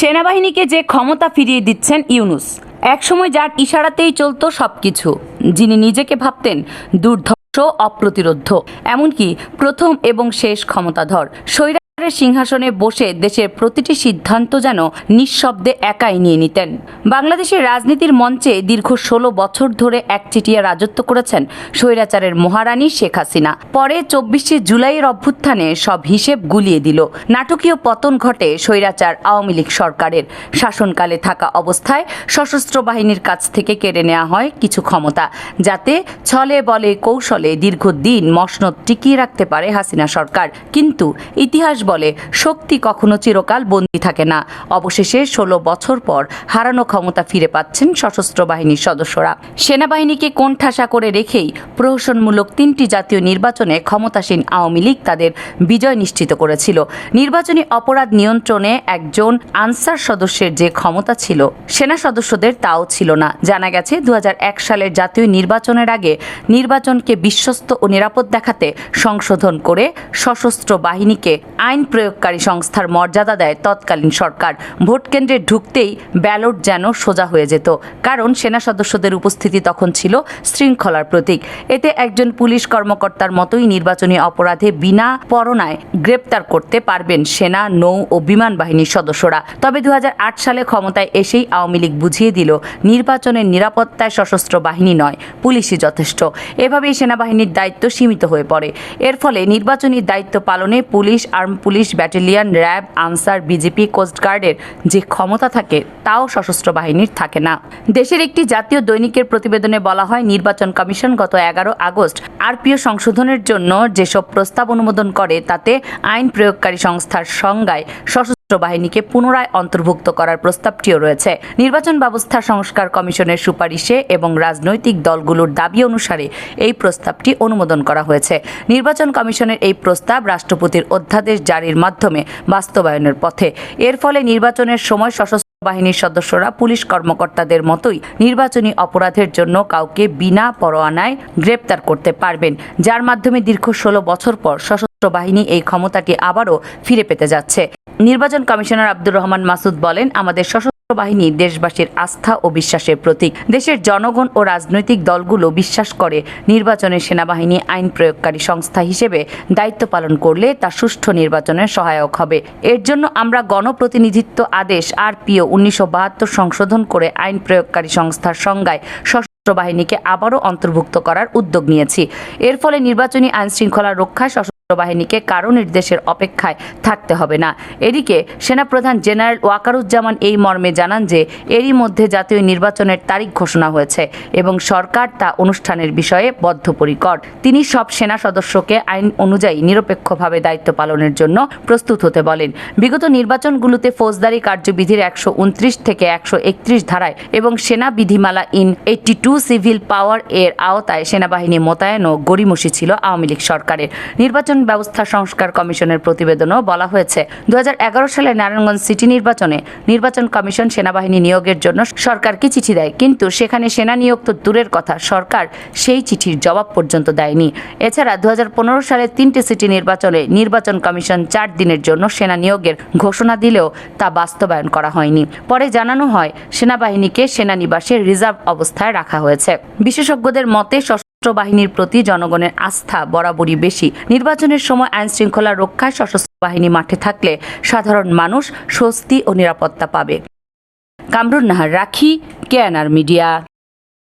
সেনাবাহিনীকে যে ক্ষমতা ফিরিয়ে দিচ্ছেন ইউনুস, একসময় যার ইশারাতেই চলতো সবকিছু, যিনি নিজেকে ভাবতেন দুর্ধর্ষ, অপ্রতিরোধ্য, এমনকি প্রথম এবং শেষ ক্ষমতাধর। স্বৈরাচারের সিংহাসনে বসে দেশের প্রতিটি সিদ্ধান্ত যেন নিঃশব্দে একাই নিয়ে নিতেন। বাংলাদেশের রাজনীতির মঞ্চে দীর্ঘ ষোলো বছর ধরে একচিটিয়া রাজত্ব করেছেন স্বৈরাচারের মহারানী শেখ হাসিনা। পরে চব্বিশে জুলাইয়ের অভ্যুত্থানে সব হিসেব গুলিয়ে দিল। নাটকীয় পতন ঘটে স্বৈরাচার আওয়ামী লীগ সরকারের। শাসনকালে থাকা অবস্থায় সশস্ত্র বাহিনীর কাছ থেকে কেড়ে নেওয়া হয় কিছু ক্ষমতা, যাতে ছলে বলে কৌশলে দীর্ঘদিন মসনদ টিকিয়ে রাখতে পারে হাসিনা সরকার। কিন্তু ইতিহাস বলে, শক্তি কখনো চিরকাল বন্দী থাকে না। অবশেষে ষোলো বছর পর হারানো ক্ষমতা ফিরে পাচ্ছেন সশস্ত্র বাহিনীর সদস্যরা। সেনাবাহিনীকে কোণঠাসা করে রেখেই প্রহসনমূলক তিনটি জাতীয় নির্বাচনে ক্ষমতাসীন আওয়ামী লীগ তাদের বিজয় নিশ্চিত করেছিল। নির্বাচনী অপরাধ নিয়ন্ত্রণে একজন আনসার সদস্যের যে ক্ষমতা ছিল, সেনা সদস্যদের তাও ছিল না। জানা গেছে দু হাজার এক সালের জাতীয় নির্বাচনের আগে নির্বাচনকে বিশ্বস্ত ও নিরাপদ দেখাতে সংশোধন করে সশস্ত্র বাহিনীকে আইন প্রয়োগকারী সংস্থার মর্যাদা দেয় তৎকালীন সরকার। ভোট কেন্দ্রে ঢুকতেই ব্যালট যেন সোজা হয়ে যেত, কারণ সেনা সদস্যদের উপস্থিতি তখন ছিল শৃঙ্খলার প্রতীক। এতে একজন পুলিশ কর্মকর্তার মতোই নির্বাচনী অপরাধে বিনা পরনায় গ্রেপ্তার করতে পারবেন সেনা, নৌ ও বিমান বাহিনীর সদস্যরা। তবে দু হাজার আট সালে ক্ষমতায় এসেই আওয়ামী লীগ বুঝিয়ে দিল, নির্বাচনের নিরাপত্তায় সশস্ত্র বাহিনী নয়, পুলিশই যথেষ্ট। এভাবেই সেনাবাহিনীর দায়িত্ব সীমিত হয়ে পড়ে। এর ফলে নির্বাচনী দায়িত্ব পালনে police, arm police, battalion, RAB, Ansar, BJP কোস্টগার্ডের যে ক্ষমতা থাকে, তাও সশস্ত্র বাহিনীর থাকে না। দেশের একটি জাতীয় দৈনিকের প্রতিবেদনে বলা হয়, নির্বাচন কমিশন গত এগারো আগস্ট আরপিও সংশোধনের জন্য যেসব প্রস্তাব অনুমোদন করে, তাতে আইন প্রয়োগকারী সংস্থার সংজ্ঞায় সশস্ত্র বাহিনীকে পুনরায় অন্তর্ভুক্ত করার প্রস্তাবটিও রয়েছে। নির্বাচন ব্যবস্থা সংস্কার কমিশনের সুপারিশে এবং রাজনৈতিক দলগুলোর দাবি অনুসারে এই প্রস্তাবটি অনুমোদন করা হয়েছে। নির্বাচন কমিশনের এই প্রস্তাব রাষ্ট্রপতির অধ্যাদেশ জারির মাধ্যমে বাস্তবায়নের পথে। এর ফলে নির্বাচনের সময় সশস্ত্র বাহিনীর সদস্যরা পুলিশ কর্মকর্তাদের মতোই নির্বাচনী অপরাধের জন্য কাউকে বিনা পরোয়ানায় গ্রেপ্তার করতে পারবেন, যার মাধ্যমে দীর্ঘ ষোলো বছর পর সশস্ত্র বাহিনী এই ক্ষমতাটি আবারও ফিরে পেতে যাচ্ছে। নির্বাচন কমিশনার আব্দুর রহমান মাসুদ বলেন, আমাদের সশস্ত্র বাহিনী দেশবাসীর আস্থা ও বিশ্বাসের প্রতীক। দেশের জনগণ ও রাজনৈতিক দলগুলো বিশ্বাস করে নির্বাচনে সেনাবাহিনী আইন প্রয়োগকারী সংস্থা হিসেবে দায়িত্ব পালন করলে তা সুষ্ঠু নির্বাচনের সহায়ক হবে। এর জন্য আমরা গণপ্রতিনিধিত্ব আদেশ আর আরপিও উনিশশো সংশোধন করে আইন প্রয়োগকারী সংস্থার সংজ্ঞায় সশস্ত্র বাহিনীকে আবারও অন্তর্ভুক্ত করার উদ্যোগ নিয়েছি। এর ফলে নির্বাচনী আইন শৃঙ্খলা রক্ষায় বাহিনীকে কারও নির্দেশের অপেক্ষায় থাকতে হবে না। এদিকে সেনাপ্রধান জেনারেল ওয়াকারুজ্জামান এই মর্মে জানান যে, এরই মধ্যে জাতীয় নির্বাচনের তারিখ ঘোষণা হয়েছে এবং সরকার তা অনুষ্ঠানের বিষয়ে বদ্ধপরিকর। তিনি সব সেনা সদস্যকে আইন অনুযায়ী নিরপেক্ষভাবে দায়িত্ব পালনের জন্য প্রস্তুত হতে বলেন। বিগত নির্বাচনগুলোতে ফৌজদারি কার্যবিধির একশো উনত্রিশ থেকে একশো একত্রিশ ধারায় এবং সেনা বিধিমালা in eighty two civil power এর আওতায় সেনাবাহিনী মোতায়েন ও গড়িমসি ছিল আওয়ামী লীগ সরকারের। নির্বাচন ব্যবস্থা সংস্কার কমিশনের প্রতিবেদনও বলা হয়েছে। দু সালে নারায়ণগঞ্জ সিটি নির্বাচনে নির্বাচন কমিশন সেনাবাহিনী নিয়োগের জন্য সরকারকে চিঠি দেয়? কিন্তু সেখানে সেনা নিয়োগ তো দূরের কথা, সরকার সেই চিঠির জবাব পর্যন্ত দেয়নি। এছাড়া দু সালে তিনটি সিটি নির্বাচনে নির্বাচন কমিশন চার দিনের জন্য সেনা নিয়োগের ঘোষণা দিলেও তা বাস্তবায়ন করা হয়নি। পরে জানানো হয়, সেনাবাহিনীকে সেনানিবাসে রিজার্ভ অবস্থায় রাখা হয়েছে। বিশেষজ্ঞদের মতে সশস্ত্র বাহিনীর প্রতি জনগণের আস্থা বরাবরই বেশি। নির্বাচনের সময় আইন শৃঙ্খলা রক্ষায় সশস্ত্র বাহিনী মাঠে থাকলে সাধারণ মানুষ স্বস্তি ও নিরাপত্তা পাবে। কামরুন নাহার, রাখি কেয়ানার মিডিয়া।